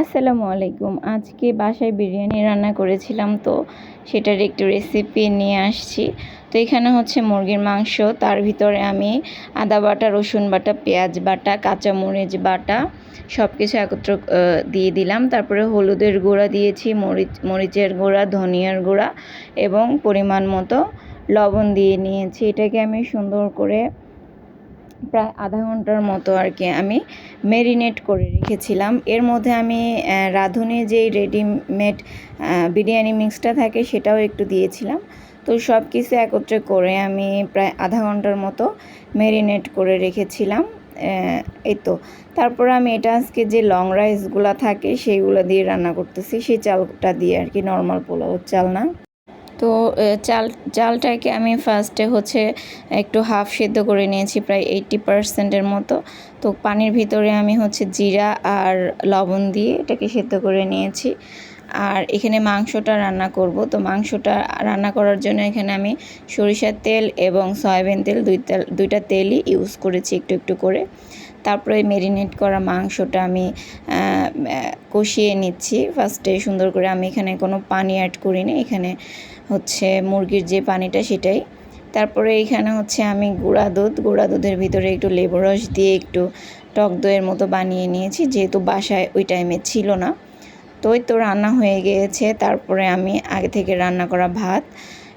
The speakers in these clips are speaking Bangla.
আসসালামু আলাইকুম। আজকে বাসায় বিরিয়ানি রান্না করেছিলাম তো, সেটার একটু রেসিপি নিয়ে আসছি। তো এখানে হচ্ছে মুরগির মাংস, তার ভিতরে আমি আদা বাটা, রসুন বাটা, পেঁয়াজ বাটা, কাঁচামরিচ বাটা সব কিছু একত্র দিয়ে দিলাম। তারপরে হলুদের গুঁড়া দিয়েছি, মরিচ, মরিচের গুঁড়া, ধনিয়ার গুঁড়া এবং পরিমাণ মতো লবণ দিয়ে নিয়েছি। এটাকে আমি সুন্দর করে প্রায় আধা ঘণ্টার মতো আর কি আমি মেরিনেট করে রেখেছিলাম। এর মধ্যে আমি রাঁধুনি যেই রেডিমেড বিরিয়ানি মিক্সটা থাকে সেটাও একটু দিয়েছিলাম। তো সব কিছু একত্রে করে আমি প্রায় আধা ঘণ্টার মতো মেরিনেট করে রেখেছিলাম এই তো তারপর আমি এটা আজকে যে লং রাইসগুলো থাকে সেইগুলো দিয়ে রান্না করতেছি, সেই চালটা দিয়ে আর কি নর্মাল পোলাও চাল না। তো চাল, চালটাকে আমি ফার্স্টে হচ্ছে একটু হাফ সেদ্ধ করে নিয়েছি প্রায় এইটটি পার্সেন্টের মতো। তো পানির ভিতরে আমি হচ্ছে জিরা আর লবণ দিয়ে এটাকে সেদ্ধ করে নিয়েছি। আর এখানে মাংসটা রান্না করব। তো মাংসটা রান্না করার জন্য এখানে আমি সরিষার তেল এবং সয়াবিন তেল দুই তেল, দুইটা তেলই ইউজ করেছি একটু একটু করে। তারপরে ম্যারিনেট করা মাংসটা আমি কষিয়ে নিচ্ছি। ফার্স্টে সুন্দর করে আমি এখানে কোনো পানি অ্যাড করিনি। এখানে হচ্ছে মুরগির যে পানিটা সেটাই। তারপরে এখানে হচ্ছে আমি গুঁড়া দুধ, গুঁড়া দুধের ভিতরে একটু লেবু রস দিয়ে একটু টক দইয়ের মতো বানিয়ে নিয়েছি, যেহেতু বাসায় ওই টাইমে ছিল না। তো ওই তো রান্না হয়ে গিয়েছে, তারপরে আমি আগে থেকে রান্না করা ভাত,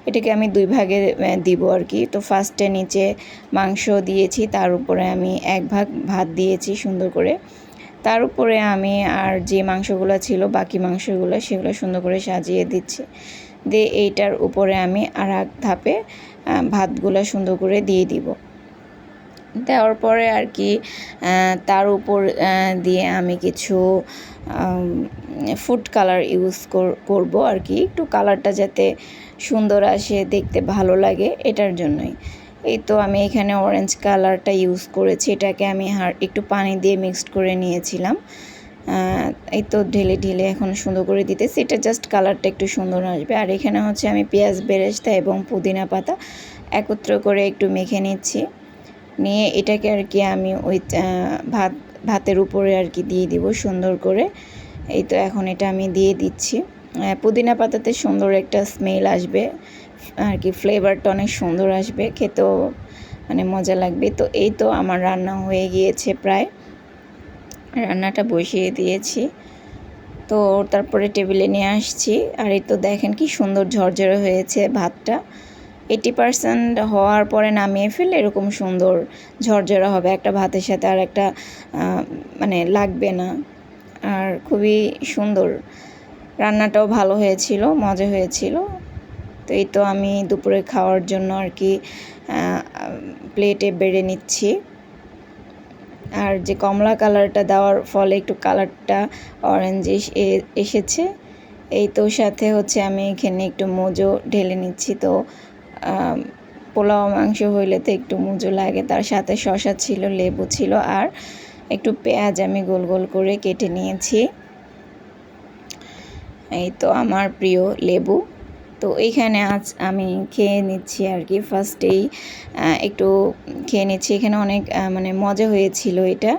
এটাকে আমি দুই ভাগে দিব আর কি তো ফার্স্টে নিচে মাংস দিয়েছি, তার উপরে আমি এক ভাগ ভাত দিয়েছি সুন্দর করে। তার উপরে আমি আর যে মাংসগুলো ছিল, বাকি মাংসগুলো সেগুলো সুন্দর করে সাজিয়ে দিচ্ছি। দিয়ে এইটার উপরে আমি আর এক ধাপে ভাতগুলো সুন্দর করে দিয়ে দিব। দেওয়ার পরে আর কি তার উপর দিয়ে আমি কিছু ফুড কালার ইউজ করব আর কি। একটু কালারটা যাতে সুন্দর আসে, দেখতে ভালো লাগে, এটার জন্যই। এই তো আমি এখানে অরেঞ্জ কালারটা ইউজ করেছি। এটাকে আমি হার, একটু পানি দিয়ে মিক্সড করে নিয়েছিলাম। এই তো ঢেলে ঢেলে এখন সুন্দর করে দিতেছি। এটা জাস্ট কালারটা একটু সুন্দর আসবে। আর এখানে হচ্ছে আমি পেঁয়াজ, বেরেস্তা এবং পুদিনা পাতা একত্র করে একটু মেখে নিচ্ছি। নিয়ে এটাকে আর কি আমি ওই ভাত, ভাতের উপরে আর কি দিয়ে দিব সুন্দর করে। এই তো এখন এটা আমি দিয়ে দিচ্ছি। পুদিনা পাতাতে সুন্দর একটা স্মেল আসবে। আর কি ফ্লেভারটা অনেক সুন্দর আসবে। খেতেও মানে মজা লাগবে। তো এই তো আমার রান্না হয়ে গিয়েছে প্রায়। রান্নাটা বসিয়ে দিয়েছি। তো তারপরে টেবিলে নিয়ে আসছি। আর এই তো দেখেন কি সুন্দর ঝরঝরে হয়েছে ভাতটা। এইটি পার্সেন্ট হওয়ার পরে নামিয়ে ফেললে এরকম সুন্দর ঝরঝরা হবে। একটা ভাতের সাথে আর একটা মানে লাগবে না। আর খুবই সুন্দর। রান্নাটাও ভালো হয়েছিল, মজা হয়েছিল। তো এই তো আমি দুপুরে খাওয়ার জন্য আর কি প্লেটে বেড়ে নিচ্ছি। আর যে কমলা কালারটা দেওয়ার ফলে একটু কালারটা অরেঞ্জ এসেছে। এই তো সাথে হচ্ছে আমি এখানে একটু মোজো ঢেলে নিচ্ছি। তো পোলাও মাংস হইলে তো একটু মুজো লাগে। তার সাথে শসা ছিল, লেবু ছিল আর একটু পেঁয়াজ আমি গোল গোল করে কেটে নিয়েছি। এই তো আমার প্রিয় লেবু। তো এইখানে আজ আমি খেয়ে নিচ্ছি আর কি ফার্স্টেই একটু খেয়ে নিচ্ছি। এখানে অনেক মানে মজা হয়েছিল এটা।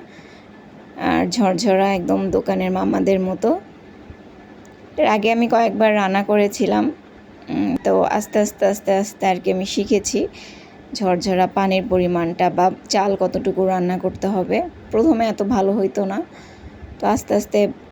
আর ঝরঝরা একদম দোকানের মামাদের মতো। এর আগে আমি কয়েকবার রান্না করেছিলাম। তো আস্তে আস্তে আস্তে আস্তে আর কি আমি শিখেছি ঝরঝরা পানির পরিমাণটা বা চাল কতটুকু রান্না করতে হবে। প্রথমে এত ভালো হইতো না। তো আস্তে আস্তে